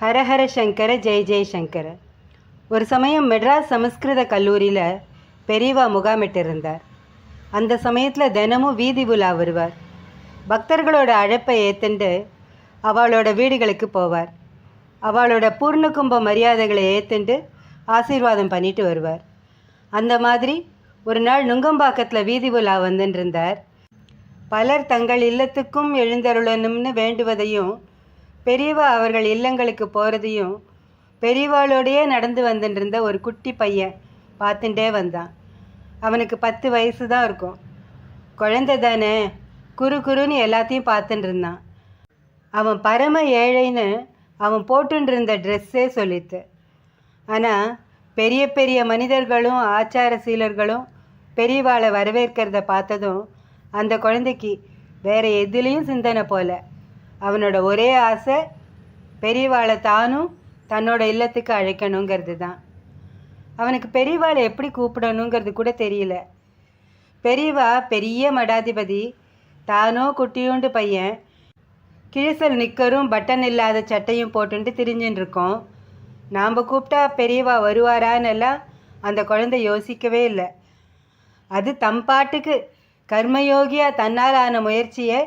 ஹரஹர சங்கர ஜெய ஜெயசங்கர ஒரு சமயம் மெட்ராஸ் சமஸ்கிருத கல்லூரியில் பெரியவா முகாமிட்டிருந்தார். அந்த சமயத்தில் தினமும் வீதி உலா வருவார். பக்தர்களோட அழைப்பை ஏத்துண்டு அவளோட வீடுகளுக்கு போவார். அவளோட பூர்ண கும்ப மரியாதைகளை ஏத்துண்டு ஆசீர்வாதம் பண்ணிட்டு வருவார். அந்த மாதிரி ஒரு நாள் நுங்கம்பாக்கத்தில் வீதி உலா வந்துட்டு இருந்தார் பலர் தங்கள் இல்லத்துக்கும் எழுந்தருளணும்னு வேண்டுவதையும் பெரியவா அவர்கள் இல்லங்களுக்கு போகிறதையும் பெரியவாளோடையே நடந்து வந்துட்டு இருந்த ஒரு குட்டி பையன் பார்த்துட்டே வந்தான். அவனுக்கு பத்து வயசு தான் இருக்கும். குழந்தை தானே குறு குறுன்னு எல்லாத்தையும் பார்த்துட்டு இருந்தான். அவன் பரம ஏழைன்னு அவன் போட்டுருந்த ட்ரெஸ்ஸே சொல்லித்து ஆனால் பெரிய பெரிய மனிதர்களும் ஆச்சார சீலர்களும் பெரியவாளை வரவேற்கிறத பார்த்ததும் அந்த குழந்தைக்கு வேற எதுலேயும் சிந்தனை போல. அவனோட ஒரே ஆசை பெரியவாளை தானும் தன்னோட இல்லத்துக்கு அழைக்கணுங்கிறது தான் அவனுக்கு பெரியவாளை எப்படி கூப்பிடணுங்கிறது கூட தெரியல. பெரியவா பெரிய மடாதிபதி தானோ குட்டியோண்டு பையன் கிழிசல் நிக்கரும் பட்டன் இல்லாத சட்டையும் போட்டுட்டு திரிஞ்சுன்னு இருக்கோம் நாம் கூப்பிட்டா பெரியவா வருவாரான்னு எல்லாம் அந்த குழந்தை யோசிக்கவே இல்லை. அது தம் பாட்டுக்கு கர்மயோகியா தன்னால் ஆன முயற்சியை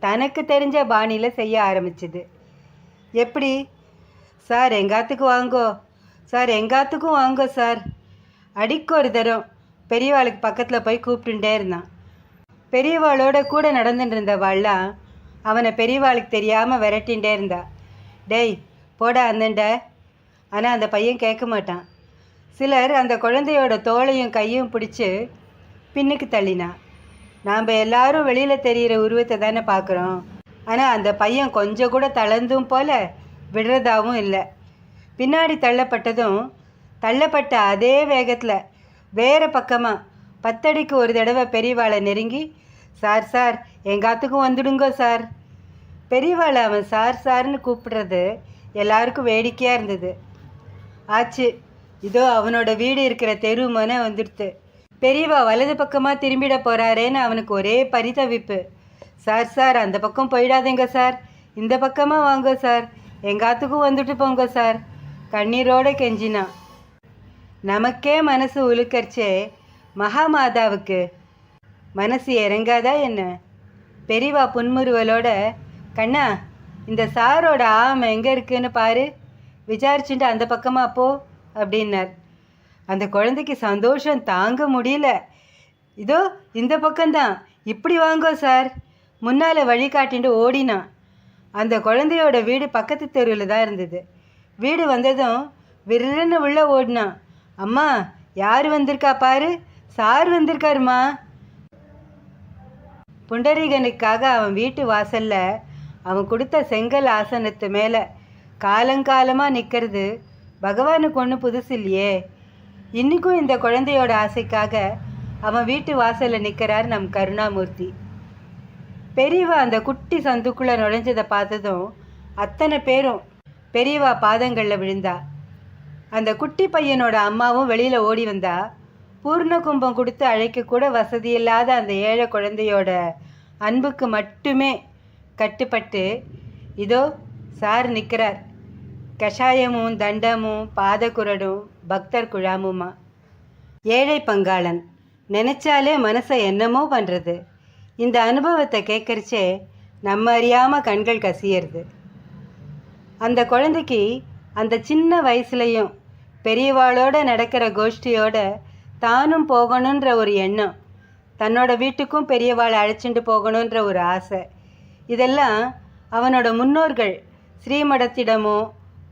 தனக்கு தெரிஞ்ச பாணியில் செய்ய ஆரம்பிச்சுது. எப்படி? சார் எங்காத்துக்கு வாங்கோ? சார் எங்காத்துக்கும் வாங்கோ சார். அடிக்கொரு ஒரு தரம் பெரியவாளுக்கு பக்கத்தில் போய் கூப்பிட்டுட்டே இருந்தான். பெரியவாளோட கூட நடந்துட்டு இருந்தவாள்லாம் அவனை பெரியவாளுக்கு தெரியாமல் விரட்டின்ண்டே இருந்தா. டேய் போடா அந்தண்ட. ஆனால் அந்த பையன் கேட்க மாட்டான். சிலர் அந்த குழந்தையோட தோளையும் கையும் பிடிச்சி பின்னுக்கு தள்ளினான் நாம் எல்லாரும் வெளியில் தெரிகிற உருவத்தை தானே பார்க்குறோம். ஆனால் அந்த பையன் கொஞ்சம் கூட தளர்ந்தும் போல விடுறதாவும் இல்லை. பின்னாடி தள்ளப்பட்டதும் தள்ளப்பட்ட அதே வேகத்தில் வேறு பக்கமாக பத்தடிக்கு ஒரு தடவை பெரியவாளை நெருங்கி சார் சார் எங்காத்துக்கும் வந்துடுங்கோ சார். பெரியவாளை அவன் சார் சார்னு கூப்பிடுறது எல்லாருக்கும் வேடிக்கையாக இருந்தது. ஆச்சு. இதோ அவனோட வீடு இருக்கிற தெரு மன வந்துடுத்து. பெரியவா வலது பக்கமாக திரும்பிட போகிறாரேன்னு அவனுக்கு ஒரே பரிதவிப்பு. சார் சார் அந்த பக்கம் போயிடாதீங்க சார். இந்த பக்கமாக வாங்க சார். எங்காத்துக்கும் வந்துட்டு போங்க சார். கண்ணீரோட கெஞ்சினான் நமக்கே மனசு உலுக்கரிச்சே மகாமாதாவுக்கு. மனசு இறங்காதா என்ன? பெரியவா புன்முறுவலோட கண்ணா இந்த சாரோட ஆம் எங்கே இருக்குன்னு பாரு. விசாரிச்சுட்டு அந்த பக்கமாக போ அப்படின்னார். அந்த குழந்தைக்கு சந்தோஷம் தாங்க முடியல. இதோ இந்த பக்கம்தான். இப்படி வாங்கோ சார். முன்னால் வழி காட்டிட்டு ஓடினான். அந்த குழந்தையோட வீடு பக்கத்து தெருவில் தான் இருந்தது. வீடு வந்ததும் விருன்னு உள்ளே ஓடினான். அம்மா யார் வந்திருக்கா பாரு. சார் வந்திருக்காருமா. புண்டரீகனுக்காக அவன் வீட்டு வாசலில் அவன் கொடுத்த செங்கல் ஆசனத்து மேலே காலங்காலமாக நிற்கிறது பகவானுக்கு ஒன்றும் புதுசு இல்லையே இன்றைக்கும் இந்த குழந்தையோட ஆசைக்காக அவன் வீட்டு வாசலில் நிற்கிறார் நம் கருணாமூர்த்தி. பெரியவா அந்த குட்டி சந்துக்குள்ளே நுழைஞ்சதை பார்த்ததும் அத்தனை பேரும் பெரியவா பாதங்களில் விழுந்தா. அந்த குட்டி பையனோட அம்மாவும் வெளியில் ஓடி வந்தா. பூர்ண கும்பம் கொடுத்து அழைக்கக்கூட வசதியில்லாத அந்த ஏழை குழந்தையோட அன்புக்கு மட்டுமே கட்டுப்பட்டு இதோ சார் நிற்கிறார் கஷாயமும் தண்டமும் பாதக்குரடும் பக்தர் குழாமுமா? ஏழை பங்காளன் நினச்சாலே மனசை என்னமோ பண்ணுறது இந்த அனுபவத்தை கேட்கறச்சே நம்ம அறியாமல் கண்கள் கசியறது. அந்த குழந்தைக்கு அந்த சின்ன வயசுலையும் பெரியவாளோட நடக்கிற கோஷ்டியோட தானும் போகணுன்ற ஒரு எண்ணம் தன்னோட வீட்டுக்கும் பெரியவாளை அழைச்சிட்டு போகணுன்ற ஒரு ஆசை இதெல்லாம் அவனோட முன்னோர்கள் ஸ்ரீமடத்திடமோ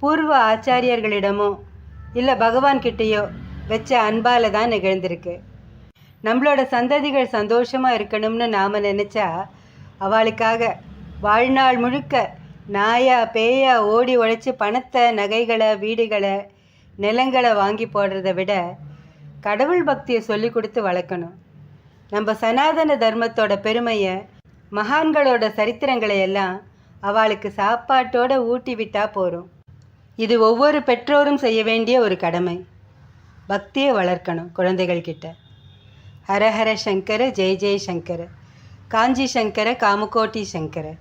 பூர்வ ஆச்சாரியர்களிடமோ இல்லை பகவான்கிட்டேயோ வச்ச அன்பால் தான் நிகழ்ந்திருக்கு. நம்மளோட சந்ததிகள் சந்தோஷமாக இருக்கணும்னு நாம் நினச்சா அவளுக்காக வாழ்நாள் முழுக்க நாயா பேயா ஓடி உழைச்சி பணத்தை நகைகளை வீடுகளை நிலங்களை வாங்கி போடுறத விட கடவுள் பக்தியை சொல்லி கொடுத்து வளர்க்கணும். நம்ம சனாதன தர்மத்தோட பெருமையை மகான்களோட சரித்திரங்களை எல்லாம் அவளுக்கு சாப்பாட்டோட ஊட்டி விட்டா போகிறோம் இது ஒவ்வொரு பெற்றோரும் செய்ய வேண்டிய ஒரு கடமை. பக்தியை வளர்க்கணும் குழந்தைகள் கிட்ட. ஹரஹர சங்கர ஜெய் ஜெய் சங்கர. காஞ்சி சங்கர காமுகோட்டி சங்கர.